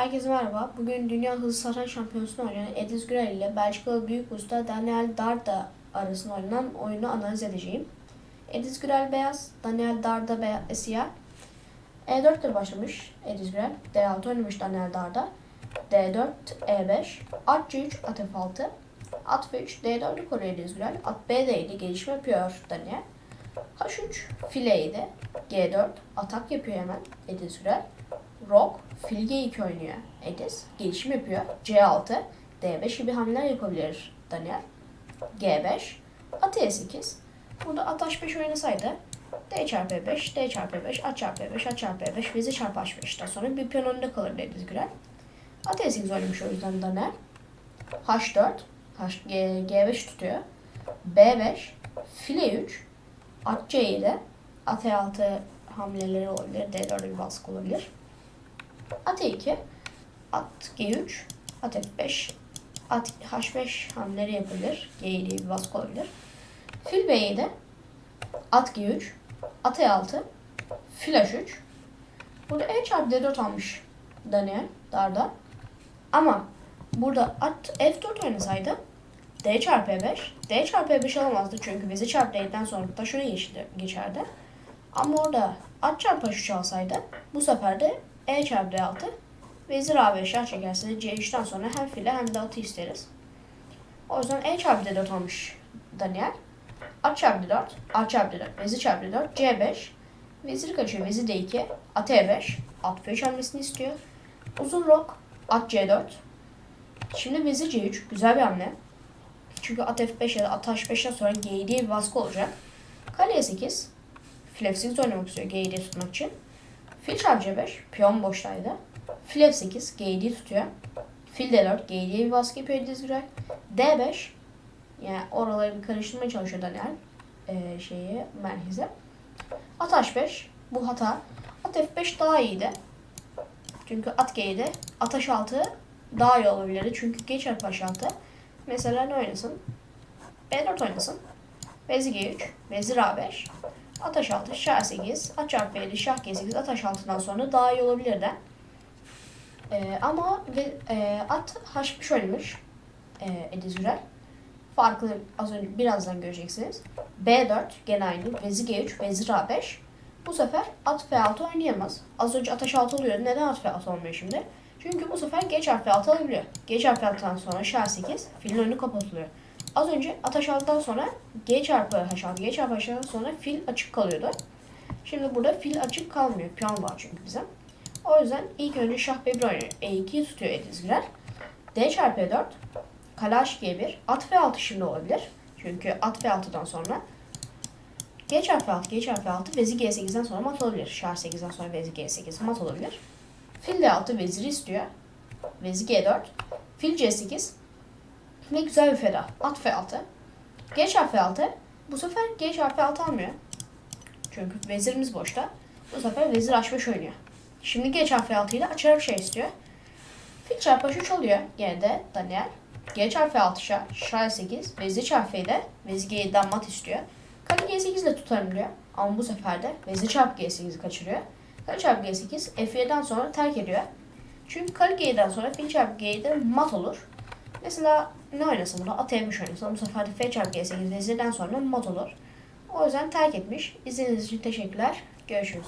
Herkese merhaba. Bugün Dünya Hızlı Satranç Şampiyonası'nda oynayan Edis Gürel ile Belçikalı Büyük Usta Daniel Darda arasında oynanan oyunu analiz edeceğim. Edis Gürel beyaz, Daniel Darda beyaz, siyah. E4 ile başlamış Edis Gürel. D6 oynamış Daniel Darda. D4, E5, At C3, At F6. At F3, D4'ü koruyor Edis Gürel. At B7 gelişme yapıyor Daniel. H3, fileydi. G4, atak yapıyor hemen Edis Gürel. Rock, fil G2 oynuyor Edis. Gelişim yapıyor. C6, D5 gibi hamleler yapabilir Daniel. G5, at E8. Burada at H5 oynasaydı D çarpı E5, D çarpı E5, at çarpı E5, at çarpı E5, vezir çarpı H5'ten sonra bir piyon önünde kalırdı Edis Gürel. At E8 oynamış o yüzden Daniel. H4, H, G, G5 tutuyor. B5, file 3, at C7, at E6 hamleleri olabilir, D4'e bir baskı olabilir. At E2, at G3, at F5, at H5 hamleleri yapabilir. G7'ye bir baskı olabilir. Fil B7, at G3, at E6, fil H3. Burada E çarpı D4 almış Daniel Darda. Ama burada at F4 oynasaydı D çarpı E5, D çarpı E5 alamazdı çünkü vezir çarpı D'den sonra taş öne geçti, geçerdi. Ama orada at çarpı H3 alsaydı bu sefer de E çarpı D6 vezir A5 şah çekerse de C3'ten sonra hem file hem de atı isteriz. O yüzden E çarpı D4 almış Daniel. At çarpı D4, at çarpı D4, vezir çarpı D4, C5. Vezir kaçıyor, vezir D2, at E5, at F3 hamlesini istiyor. Uzun rok, at C4. Şimdi vezir C3, güzel bir hamle. Çünkü at F5 ya da at H5'ten sonra G7'ye bir baskı olacak. Kale E8, fil F8 oynamak istiyor G7'yi tutmak için. Fil çarpı C5, piyon boştaydı. Fil F8, G7'yi tutuyor. Fil D4, G7'ye bir baskı yapıyor Dizgürel. D5, yani oraları bir karıştırmaya çalışıyor Daniel ee, şeyi, merkeze. At H5, bu hata. At F5 daha iyiydi. Çünkü at G7, at H6 daha iyi olabilirdi. Çünkü G çarpı H6. Mesela ne oynasın? B4 oynasın. Vezir G3, Vezir A5, At H6, Şah 8, At çarpı B7, Şah G8, At H6'dan sonra daha iyi olabilirdi. Ee, ama ve, e, At H5 oynamış e, Ediz Ürel. Farklı az önce birazdan göreceksiniz. B4 gene aynı. Vezir G3, Vezir A5. Bu sefer at F6 oynayamaz. Az önce at H6 oluyor. Neden at F6 olmuyor şimdi? Çünkü bu sefer G çarpı F6 alabiliyor. G çarpı F6'dan sonra Şah 8, filin önü kapatılıyor. Az önce at H6'dan sonra G çarpı H6, G çarpı H6'dan sonra fil açık kalıyordu. Şimdi burada fil açık kalmıyor. Piyon var çünkü bizim. O yüzden ilk önce şah B1 oynuyor. E2'yi tutuyor Ediz Güler. D çarpı E4, kale H1, at F6 şimdi olabilir. Çünkü at F6'dan sonra G çarpı 6, G çarpı 6, vezir G8'den sonra mat olabilir. Şah 8'den sonra vezir G8 mat olabilir. Fil D6 veziri istiyor. Vezir G4, fil C8 ve güzel bir feda. At F6. G çarpı F6. Bu sefer G çarpı F6 almıyor. Çünkü vezirimiz boşta. Bu sefer vezir H5 oynuyor. Şimdi G çarpı F6 ile açarak şey istiyor. Fil çarpı H3 oluyor. Gene Daniel. G çarpı F6 şah. Şah 8. Vezir çarpı F'de. Vezir G7'den mat istiyor. Kale G8 ile tutarım diyor. Ama bu sefer de vezir çarpı G8'i kaçırıyor. Kale çarpı G8 F7'den sonra terk ediyor. Çünkü kale G7'den sonra fil çarpı G7'de mat olur. Mesela ne oynasın burada? At E5 oynasın. Bu sefer de F çarpı G8 vezirden sonra mat olur. O yüzden terk etmiş. İzlediğiniz için teşekkürler. Görüşürüz.